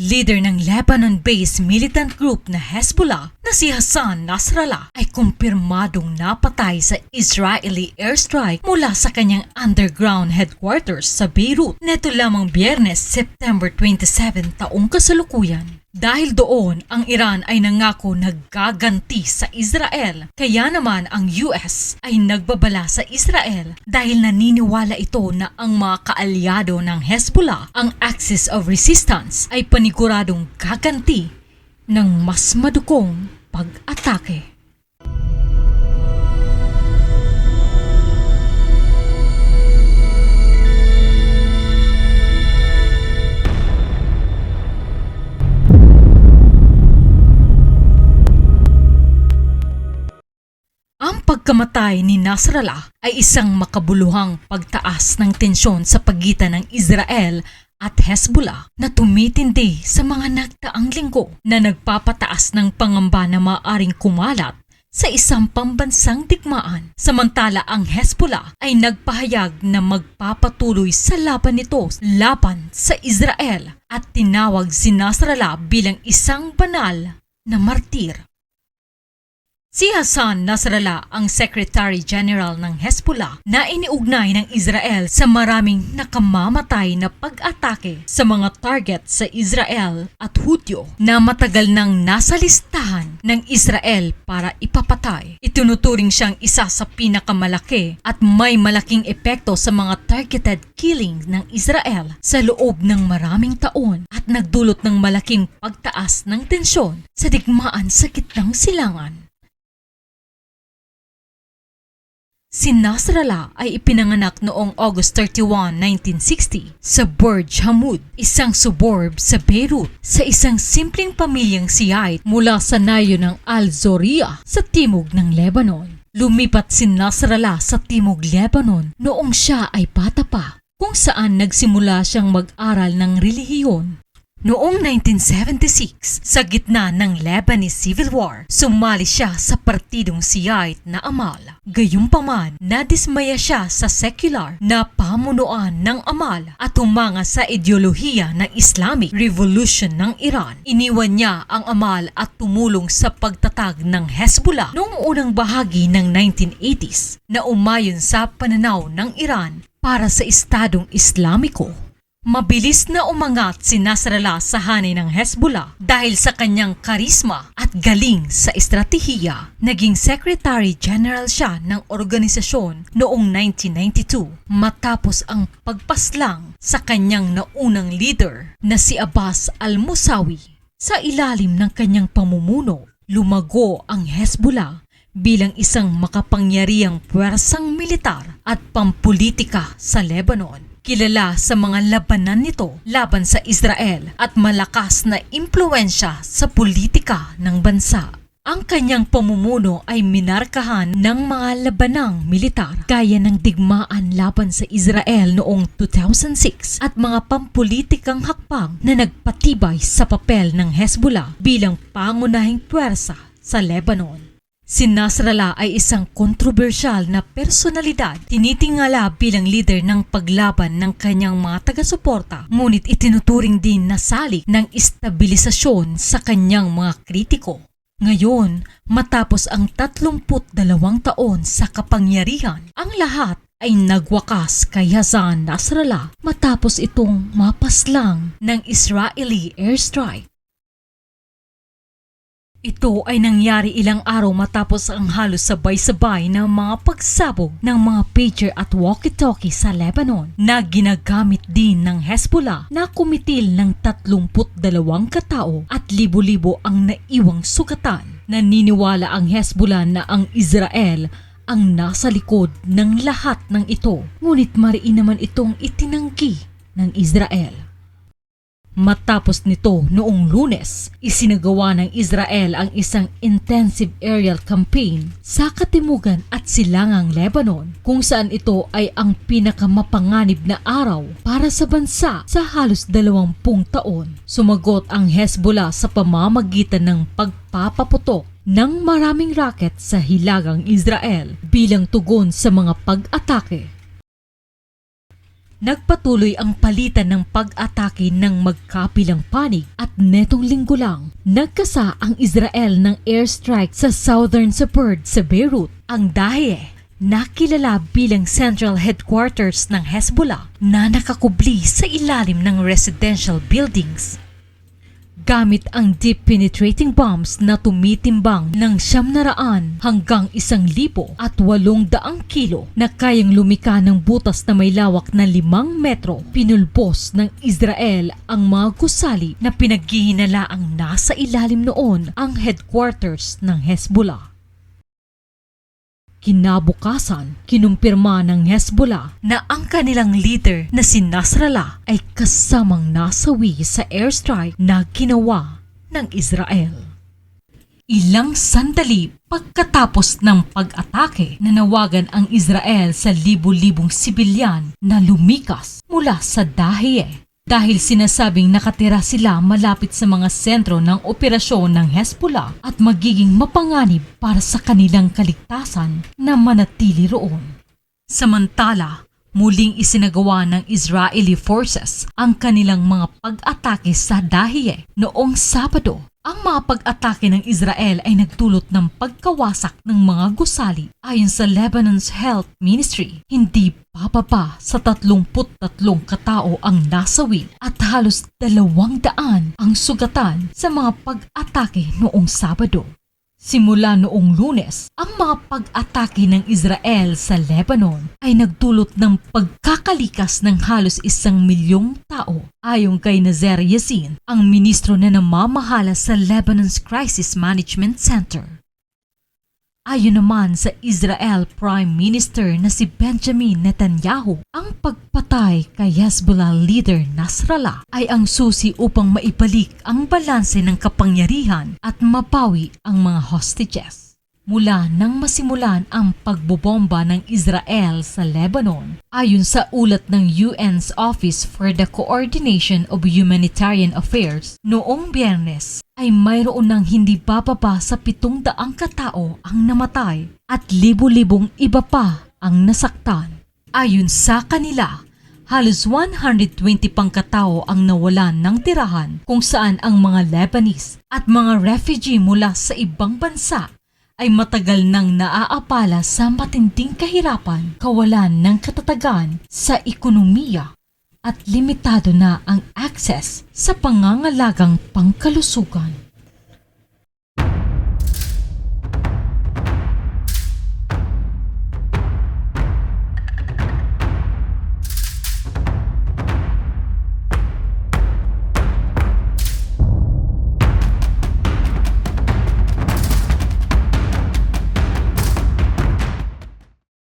Leader ng Lebanon-based militant group na Hezbollah na si Hassan Nasrallah ay kumpirmadong napatay sa Israeli airstrike mula sa kanyang underground headquarters sa Beirut neto lamang biyernes September 27 taong kasalukuyan. Dahil doon, ang Iran ay nangako naggaganti sa Israel. Kaya naman ang US ay nagbabala sa Israel dahil naniniwala ito na ang mga kaalyado ng Hezbollah, ang Axis of Resistance, ay paniguradong gaganti ng mas madukong pag-atake. Pagkamatay ni Nasrallah ay isang makabuluhang pagtaas ng tensyon sa pagitan ng Israel at Hezbollah na tumitindi sa mga nagtaang linggo na nagpapataas ng pangamba na maaring kumalat sa isang pambansang digmaan. Samantala ang Hezbollah ay nagpahayag na magpapatuloy sa laban nito laban sa Israel at tinawag si Nasrallah bilang isang banal na martir. Si Hassan Nasrallah ang Secretary General ng Hezbollah na iniugnay ng Israel sa maraming nakamamatay na pag-atake sa mga target sa Israel at Hudyo na matagal nang nasa listahan ng Israel para ipapatay. Itinuturing siyang isa sa pinakamalaki at may malaking epekto sa mga targeted killing ng Israel sa loob ng maraming taon at nagdulot ng malaking pagtaas ng tensyon sa digmaan sa gitnang silangan. Si Nasrallah ay ipinanganak noong August 31, 1960 sa Burj Hamud, isang suburb sa Beirut, sa isang simpleng pamilyang Shiite mula sa nayo ng Al-Zoria sa timog ng Lebanon. Lumipat si Nasrallah sa timog Lebanon noong siya ay bata pa, kung saan nagsimula siyang mag-aral ng relihiyon Noong 1976, sa gitna ng Lebanese Civil War, sumali siya sa partidong Shiite na Amal. Gayunpaman, nadismaya siya sa secular na pamunuan ng Amal at humanga sa ideolohiya ng Islamic Revolution ng Iran. Iniwan niya ang Amal at tumulong sa pagtatag ng Hezbollah noong unang bahagi ng 1980s na umayon sa pananaw ng Iran para sa Estadong Islamiko. Mabilis na umangat si Nasrallah sa hanay ng Hezbollah dahil sa kanyang karisma at galing sa estratehiya. Naging Secretary General siya ng organisasyon noong 1992 matapos ang pagpaslang sa kanyang naunang leader na si Abbas al-Musawi. Sa ilalim ng kanyang pamumuno, lumago ang Hezbollah bilang isang makapangyarihang puwersang militar at pampolitika sa Lebanon kilala sa mga labanan nito laban sa Israel at malakas na impluensya sa politika ng bansa. Ang kanyang pamumuno ay minarkahan ng mga labanang militar gaya ng digmaan laban sa Israel noong 2006 at mga pampolitikang hakbang na nagpatibay sa papel ng Hezbollah bilang pangunahing puwersa sa Lebanon. Si Nasrallah ay isang kontrobersyal na personalidad, tinitingala bilang leader ng paglaban ng kanyang mga taga-suporta, ngunit itinuturing din na salik ng estabilisasyon sa kanyang mga kritiko. Ngayon, matapos ang 32 taon sa kapangyarihan, ang lahat ay nagwakas kay Hassan Nasrallah matapos itong mapaslang ng Israeli airstrike. Ito ay nangyari ilang araw matapos ang halos sabay-sabay na mga pagsabog ng mga pager at walkie-talkie sa Lebanon na ginagamit din ng Hezbollah na kumitil ng 32 katao at libo-libo ang naiwang sugatan. Naniniwala ang Hezbollah na ang Israel ang nasa likod ng lahat ng ito. Ngunit mariin naman itong itinanggi ng Israel. Matapos nito noong lunes, isinagawa ng Israel ang isang intensive aerial campaign sa katimugan at silangang Lebanon kung saan ito ay ang pinakamapanganib na araw para sa bansa sa halos dalawampung taon. Sumagot ang Hezbollah sa pamamagitan ng pagpapaputok ng maraming rocket sa hilagang Israel bilang tugon sa mga pag-atake Nagpatuloy ang palitan ng pag-atake ng magkapilang panig at netong linggo lang, nagkasa ang Israel ng airstrike sa southern suburb sa Beirut, ang Dahieh nakilala bilang central headquarters ng Hezbollah na nakakubli sa ilalim ng residential buildings. Gamit ang deep penetrating bombs na tumitimbang ng siyam na raan hanggang isang libo at walong daang kilo na kayang lumika ng butas na may lawak na limang metro, pinulbos ng Israel ang mga gusali na pinaghihinalaang nasa ilalim noon ang headquarters ng Hezbollah. Kinabukasan, kinumpirma ng Hezbollah na ang kanilang leader na si Nasrallah ay kasamang nasawi sa airstrike na ginawa ng Israel. Ilang sandali pagkatapos ng pag-atake, nanawagan ang Israel sa libu-libong sibilyan na lumikas mula sa Dahieh dahil sinasabing nakatira sila malapit sa mga sentro ng operasyon ng Hezbollah at magiging mapanganib para sa kanilang kaligtasan na manatili roon. Samantala, muling isinagawa ng Israeli forces ang kanilang mga pag-atake sa Dahieh noong Sabado. Ang mga pag-atake ng Israel ay nagdulot ng pagkawasak ng mga gusali ayon sa Lebanon's Health Ministry. Hindi bababa sa 33 katao ang nasawi at halos 200 ang sugatan sa mga pag-atake noong Sabado. Simula noong lunes, ang mga pag-atake ng Israel sa Lebanon ay nagdulot ng pagkakalikas ng halos isang milyong tao ayon kay Nazer Yassin, ang ministro na namamahala sa Lebanon's Crisis Management Center. Ayon naman sa Israel Prime Minister na si Benjamin Netanyahu, ang pagpatay kay Hezbollah leader Nasrallah ay ang susi upang maibalik ang balanse ng kapangyarihan at mapawi ang mga hostages. Mula nang masimulan ang pagbobomba ng Israel sa Lebanon, ayon sa ulat ng UN's Office for the Coordination of Humanitarian Affairs noong biyernes, ay mayroon ng hindi bababa sa pitong daang katao ang namatay at libu-libong iba pa ang nasaktan. Ayon sa kanila, halos 120 pang katao ang nawalan ng tirahan kung saan ang mga Lebanese at mga refugee mula sa ibang bansa ay matagal nang naaapala sa matinding kahirapan, kawalan ng katatagan sa ekonomiya at limitado na ang access sa pangangalagang pangkalusugan.